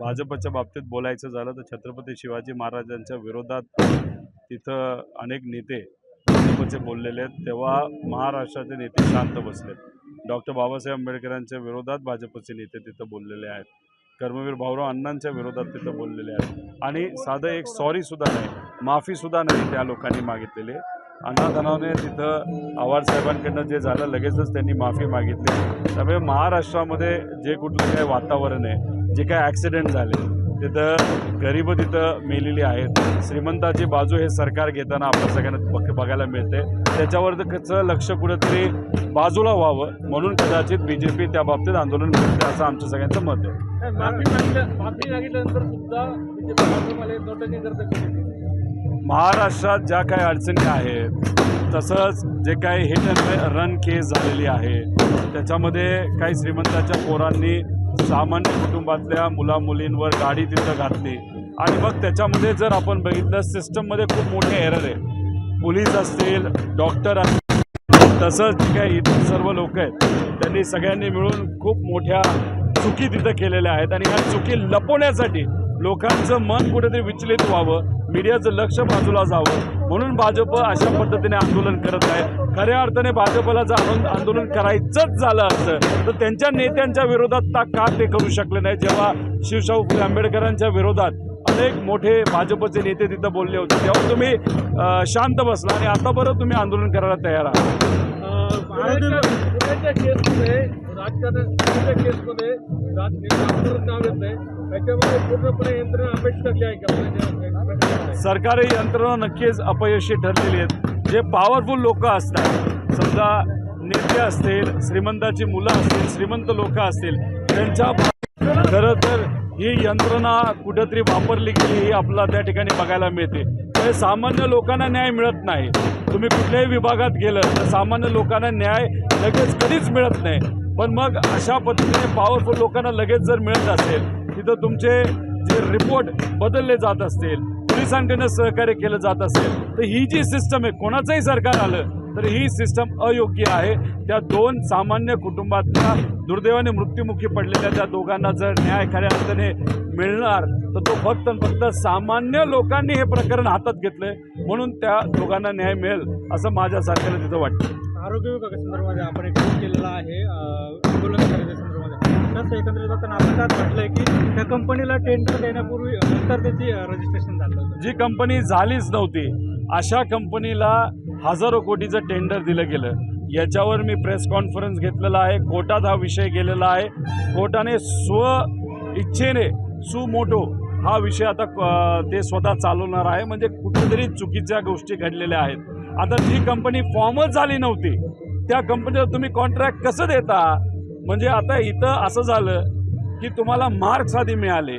भाजपच्या बाबतीत बोलायचं झालं तर छत्रपती शिवाजी महाराजांच्या विरोधात तिथं अनेक नेते भाजपचे बोललेले आहेत. तेव्हा महाराष्ट्राचे नेते शांत बसलेत. डॉक्टर बाबासाहेब आंबेडकरांच्या विरोधात भाजपचे नेते तिथं बोललेले आहेत. कर्मवीर भाऊराव अण्णांच्या विरोधात तिथं बोललेले आहेत. आणि साधं एक सॉरीसुद्धा नाही माफीसुद्धा नाही त्या लोकांनी मागितलेली. अण्णाधनाने तिथं आव्हाड साहेबांकडनं जे झालं लगेचच त्यांनी माफी मागितली. त्यामुळे महाराष्ट्रामध्ये जे कुठलं काही वातावरण आहे जे काय ॲक्सिडेंट झाले तिथं गरीब तिथं मेलेली आहेत. श्रीमंताची बाजू हे सरकार घेताना आपल्या सगळ्यांना बघ बघायला मिळते. त्याच्यावर कसं लक्ष कुठेतरी बाजूला व्हावं म्हणून कदाचित बी जे पी त्या बाबतीत आंदोलन करते असं आमचं सगळ्यांचं मत आहे. महाराष्ट्रात ज्या काही अडचणी आहेत तसंच जे काही हिट अँड रन केस झालेली आहे त्याच्यामध्ये काही श्रीमंताच्या पोरांनी सामान्य कुटुंबातल्या मुलामुलींवर गाडी तिथं घातली. आणि मग त्याच्यामध्ये जर आपण बघितलं सिस्टममध्ये खूप मोठे एरर आहे. पोलीस असतील डॉक्टर असतील तसंच जे काही इतर सर्व लोक आहेत त्यांनी सगळ्यांनी मिळून खूप मोठ्या चुकी तिथं केलेल्या आहेत. आणि ह्या चुकी लपवण्यासाठी लोकांचं मन कुठेतरी विचलित व्हावं. मीडियाचं लक्ष बाजूला जावं. म्हणून भाजप अशा पद्धतीने आंदोलन करत आहे. खऱ्या अर्थाने भाजपला जर आंदोलन आंदोलन करायचंच झालं असतं तर त्यांच्या नेत्यांच्या विरोधात ता का ते करू शकले नाही. जेव्हा शिवशाहू फुले आंबेडकरांच्या विरोधात अनेक मोठे भाजपचे नेते तिथं बोलले होते. तेव्हा तुम्ही शांत बसला आणि आता बरं तुम्ही आंदोलन करायला तयार आहात. राजकारण केसमध्ये राजकारण नाव येत त्याच्यामध्ये पूर्णपणे यंत्रणा अपेक्षित आहे का? म्हणजे सरकारी यंत्रणा नक्कीच अपयशी ठरलेली आहेत. जे पॉवरफुल लोक असतात समजा नेते असतील श्रीमंताची मुलं असतील श्रीमंत लोक असतील त्यांच्या खरं तर ही यंत्रणा कुठंतरी वापरली गेली ही आपला त्या ठिकाणी बघायला मिळते. तर सामान्य लोकांना न्याय मिळत नाही. तुम्ही कुठल्याही विभागात गेलं तर सामान्य लोकांना न्याय लगेच कधीच मिळत नाही. पण मग अशा पद्धतीने पॉवरफुल लोकांना लगेच जर मिळत असेल तिथं तुमचे जे रिपोर्ट बदलले जात असतील पोलिसांकडनं सहकार्य केलं जात असेल तर ही जी सिस्टम आहे कोणाचंही सरकार आलं तर ही सिस्टम अयोग्य आहे. त्या दोन सामान्य कुटुंबातल्या दुर्दैवाने मृत्युमुखी पडलेल्या त्या दोघांना जर न्याय खऱ्या अर्थाने मिळणार तर तो फक्त फक्त सामान्य लोकांनी हे प्रकरण हातात घेतलंय म्हणून त्या दोघांना न्याय मिळेल असं माझ्या सरकारला तिथं वाटतं. आरोग्य विभागासंदर्भात आपण एक केलेला आहे एकत्रित तसं आपण त्यात म्हटलंय की त्या कंपनीला टेंडर देण्यापूर्वी नंतर त्याची रजिस्ट्रेशन झालं होतं. जी कंपनी झालीच नव्हती अशा कंपनीला हजारो कोटीचं टेंडर दिलं गेलं. याच्यावर मी प्रेस कॉन्फरन्स घेतलेला आहे. कोर्टात हा विषय गेलेला आहे. कोर्टाने स्व इच्छेने सुमोटो हा विषय आता ते स्वतः चालवणार आहे. म्हणजे कुठेतरी चुकीच्या गोष्टी घडलेल्या आहेत. आता जी कंपनी फॉर्मच झाली नव्हती त्या कंपनीला तुम्ही कॉन्ट्रॅक्ट कसं देता? म्हणजे आता इथं असं झालं की तुम्हाला मार्क्स आधी मिळाले.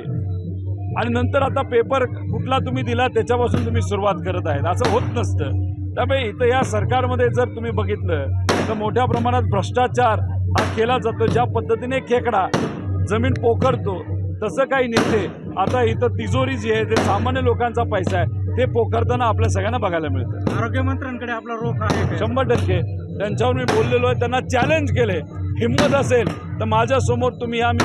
आणि नंतर आता पेपर कुठला तुम्ही दिला त्याच्यापासून तुम्ही सुरुवात करत आहेत. असं होत नसतं. त्यामुळे इथं या सरकारमध्ये जर तुम्ही बघितलं तर मोठ्या प्रमाणात भ्रष्टाचार हा केला जातो. ज्या पद्धतीने खेकडा जमीन पोखरतो तसं काही नेते आता इथं तिजोरी जी आहे ते सामान्य लोकांचा पैसा आहे. ते पोखरताना आपल्या सगळ्यांना बघायला मिळतं. आरोग्यमंत्र्यांकडे आपला रोख आहे? शंभर टक्के. त्यांच्यावर मी बोललेलो आहे. त्यांना चॅलेंज केले हिंमत असेल तर माझ्यासमोर तुम्ही या मी